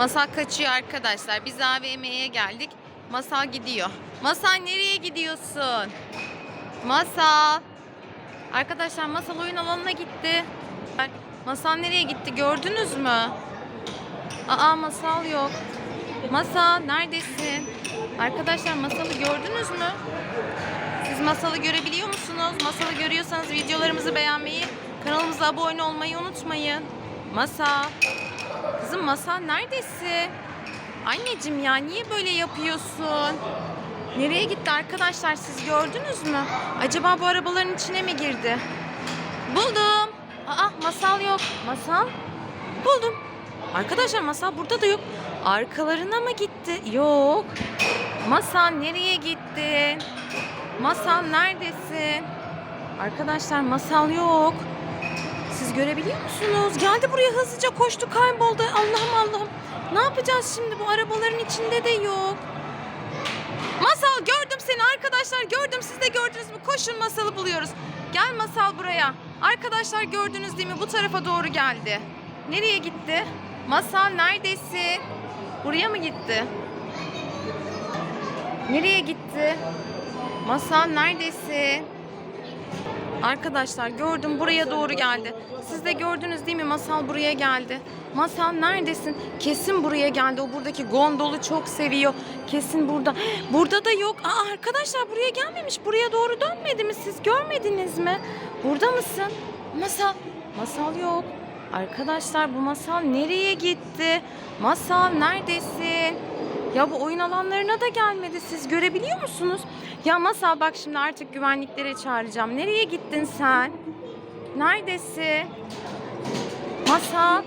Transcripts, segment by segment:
Masal kaçıyor arkadaşlar. Biz AVM'ye geldik. Masal gidiyor. Masal nereye gidiyorsun? Masal. Arkadaşlar masal oyun alanına gitti. Masal nereye gitti gördünüz mü? Aa masal yok. Masal neredesin? Arkadaşlar masalı gördünüz mü? Siz masalı görebiliyor musunuz? Masalı görüyorsanız videolarımızı beğenmeyi, kanalımıza abone olmayı unutmayın. Masal. Kızım Masal neredesin? Anneciğim ya niye böyle yapıyorsun? Nereye gitti arkadaşlar siz gördünüz mü? Acaba bu arabaların içine mi girdi? Buldum. Aa masal yok. Masal? Buldum. Arkadaşlar masal burada da yok. Arkalarına mı gitti? Yok. Masal nereye gittin? Masal neredesin? Arkadaşlar masal yok. Siz görebiliyor musunuz? Geldi buraya hızlıca koştu kayboldu. Allah'ım Allah'ım. Ne yapacağız şimdi? Bu arabaların içinde de yok. Masal gördüm seni arkadaşlar gördüm siz de gördünüz mü koşun masalı buluyoruz. Gel masal buraya. Arkadaşlar gördünüz değil mi bu tarafa doğru geldi. Nereye gitti? Masal neredesin? Buraya mı gitti? Nereye gitti? Masal neredesin? Arkadaşlar gördüm buraya doğru geldi. Siz de gördünüz değil mi? Masal buraya geldi. Masal neredesin? Kesin buraya geldi. O buradaki gondolu çok seviyor. Kesin burada. Burada da yok. Aa, arkadaşlar buraya gelmemiş. Buraya doğru dönmedi mi? Siz görmediniz mi? Burada mısın? Masal. Masal yok. Arkadaşlar bu masal nereye gitti? Masal neredesin? Ya bu oyun alanlarına da gelmedi. Siz görebiliyor musunuz? Ya Masal bak şimdi artık güvenliklere çağıracağım. Nereye gittin sen? Neredesin? Masal.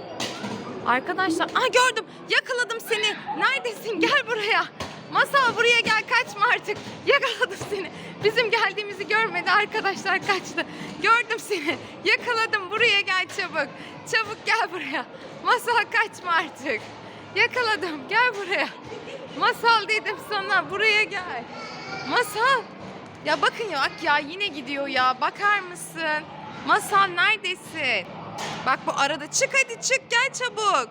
Arkadaşlar. Ah gördüm. Yakaladım seni. Neredesin? Gel buraya. Masal buraya gel. Kaçma artık. Yakaladım seni. Bizim geldiğimizi görmedi arkadaşlar kaçtı. Gördüm seni. Yakaladım. Buraya gel çabuk. Çabuk gel buraya. Masal kaçma artık. Yakaladım. Gel buraya. Masal dedim sana. Buraya gel. Masal. Ya bakın ya bak ya yine gidiyor ya. Bakar mısın? Masal neredesin? Bak bu arada çık hadi çık gel çabuk.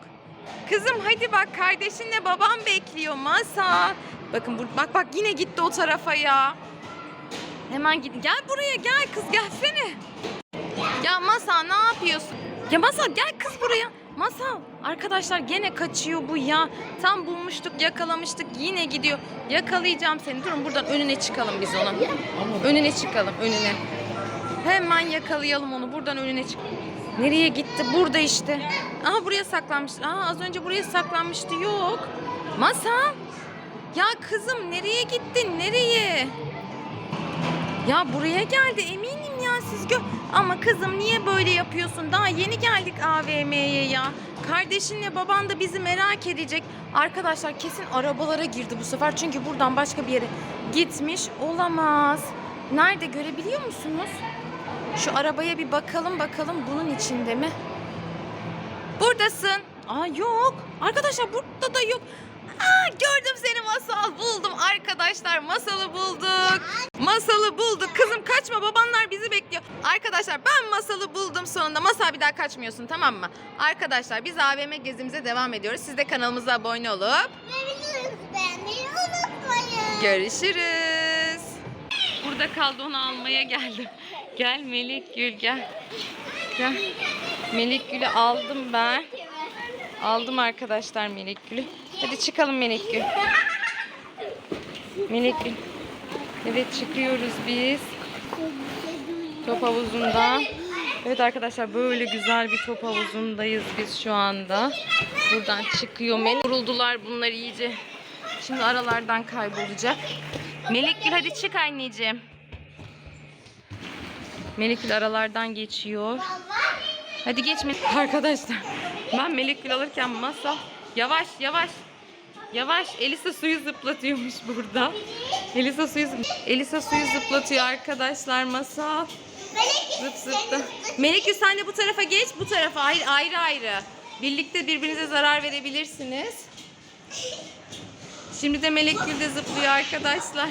Kızım hadi bak kardeşinle babam bekliyor Masal. Bakın bak bak yine gitti o tarafa ya. Hemen git. Gel buraya gel kız gelsene. Ya Masal ne yapıyorsun? Ya Masal gel kız buraya. Masal arkadaşlar gene kaçıyor bu ya. Tam bulmuştuk yakalamıştık yine gidiyor. Yakalayacağım seni. Durun buradan önüne çıkalım biz onun. Önüne çıkalım önüne. Hemen yakalayalım onu. Buradan önüne çık. Nereye gitti? Burada işte. Aha buraya saklanmış. Aa az önce buraya saklanmıştı. Yok. Masal. Ya kızım nereye gittin? Nereye? Ya buraya geldi eminim ya siz. Ama kızım niye böyle yapıyorsun? Daha yeni geldik AVM'ye ya. Kardeşinle baban da bizi merak edecek. Arkadaşlar kesin arabalara girdi bu sefer. Çünkü buradan başka bir yere gitmiş olamaz. Nerede görebiliyor musunuz? Şu arabaya bir bakalım bakalım bunun içinde mi? Buradasın. Aa yok. Arkadaşlar burada da yok. Aa gördüm seni masal. Buldum arkadaşlar. Masalı bulduk. Masalı bulduk. Kızım kaçma babanlar bizi bekliyor. Arkadaşlar ben masalı buldum sonunda. Masal bir daha kaçmıyorsun tamam mı? Arkadaşlar biz AVM gezimize devam ediyoruz. Siz de kanalımıza abone olup beğenmeyi unutmayın. görüşürüz. Burada kaldı onu almaya geldim. Gel Melek Gül gel. Gel. Melek Gül'ü aldım ben. Aldım arkadaşlar Melek Gül'ü. Hadi çıkalım Melek Gül. Melek Gül. Evet çıkıyoruz biz. Top havuzundan. Evet arkadaşlar böyle güzel bir top havuzundayız biz şu anda. Buradan çıkıyor. Melek vuruldular bunlar iyice. Şimdi aralardan kaybolacak. Melek Gül hadi çık anneciğim. Melek Gül aralardan geçiyor. Hadi geçme. Arkadaşlar ben Melek Gül alırken masa yavaş yavaş yavaş Elisa suyu zıplatıyormuş burada. Elisa suyu Elisa suyu zıplatıyor arkadaşlar masa. Zıp zıp da. Melek Gül sen de bu tarafa geç bu tarafa hayır ayrı ayrı. Birlikte birbirinize zarar verebilirsiniz. Şimdi de Melek Gül de zıplıyor arkadaşlar.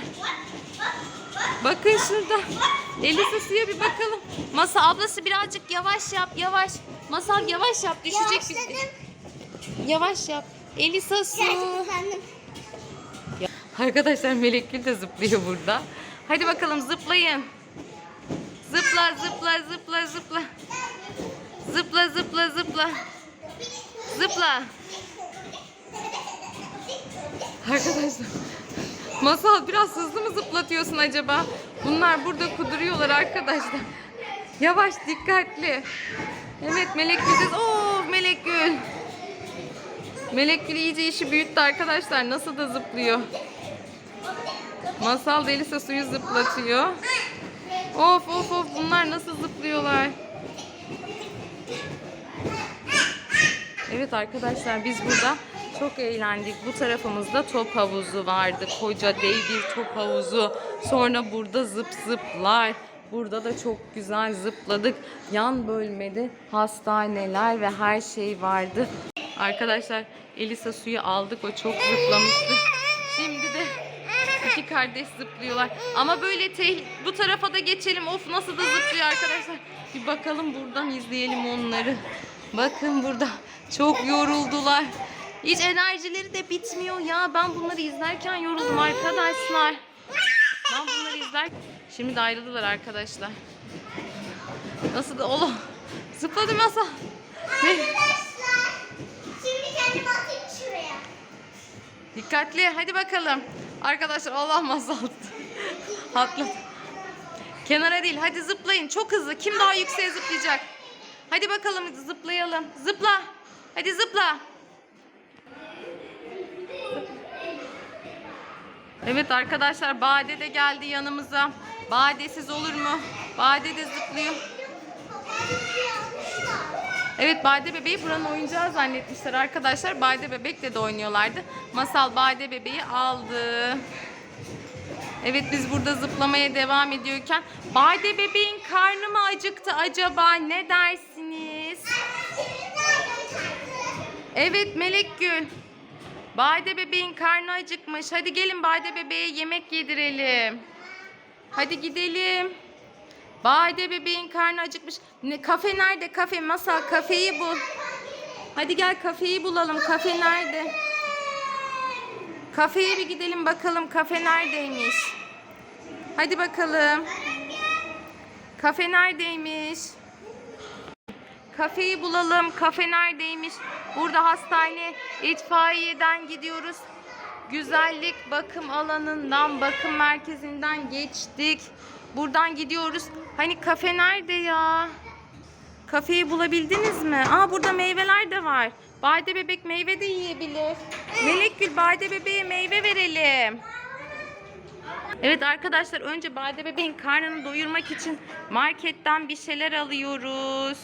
Bakın şurada. Elisa suya bir bakalım. Masa ablası birazcık yavaş yap yavaş. Masal yavaş yap düşecek. Yavaşladım. Yavaş yap. Elisa su. Arkadaşlar Melek Gül de zıplıyor burada. Hadi bakalım zıplayın. Zıpla zıpla zıpla zıpla. Zıpla zıpla zıpla. Zıpla. Arkadaşlar Masal biraz hızlı mı zıplatıyorsun acaba? Bunlar burada kuduruyorlar arkadaşlar. Yavaş dikkatli. Evet Melek Gül de... Oo Melek Gül. Melek Gül iyice işi büyüttü arkadaşlar. Nasıl da zıplıyor. Masal Delisa suyu zıplatıyor. Of of of bunlar nasıl zıplıyorlar. Evet arkadaşlar biz burada çok eğlendik. Bu tarafımızda top havuzu vardı. Koca dev bir top havuzu. Sonra burada zıp zıplar. Burada da çok güzel zıpladık. Yan bölmede hastaneler ve her şey vardı. Arkadaşlar Elisa suyu aldık. O çok zıplamıştı. Şimdi de iki kardeş zıplıyorlar. Ama böyle tehl- bu tarafa da geçelim. Of nasıl da zıplıyor arkadaşlar. Bir bakalım buradan izleyelim onları. Bakın burada çok yoruldular. Hiç enerjileri de bitmiyor ya. Ben bunları izlerken yoruldum arkadaşlar. Ben bunları izler. Şimdi de ayrıldılar arkadaşlar. Nasıl da oğlum. Zıpladı masa. Ne? Arkadaşlar. Şimdi kendimi atayım şuraya. Dikkatli. Hadi bakalım. Arkadaşlar Allah masal. Atla. Kenara değil. Hadi zıplayın. Çok hızlı. Kim daha yükseğe zıplayacak? Hadi bakalım zıplayalım. Zıpla. Hadi zıpla. Evet arkadaşlar Bade de geldi yanımıza. Badesiz olur mu? Bade de zıplıyor. Evet Bade Bebeği buranın oyuncağı zannetmişler arkadaşlar. Bade Bebek'le de oynuyorlardı. Masal Bade Bebeği aldı. Evet biz burada zıplamaya devam ediyorken Bade Bebeğin karnı mı acıktı acaba? Ne dersiniz? Evet Melek Gül. Bade Bebeğin karnı acıkmış. Hadi gelin Bade Bebeğe yemek yedirelim. Hadi gidelim. Bade bebeğin karnı acıkmış. Ne, kafe nerede? Kafe masal kafeyi bul. Hadi gel kafeyi bulalım. Kafe nerede? Kafeye bir gidelim bakalım kafe neredeymiş. Hadi bakalım. Kafe neredeymiş? Kafeyi bulalım. Kafe neredeymiş? Burada hastane itfaiyeden gidiyoruz. Güzellik bakım alanından, bakım merkezinden geçtik. Buradan gidiyoruz. Hani kafe nerede ya? Kafeyi bulabildiniz mi? Aa burada meyveler de var. Bade bebek meyve de yiyebilir. Melek Gül Bade bebeğe meyve verelim. Evet arkadaşlar önce Bade bebeğin karnını doyurmak için marketten bir şeyler alıyoruz.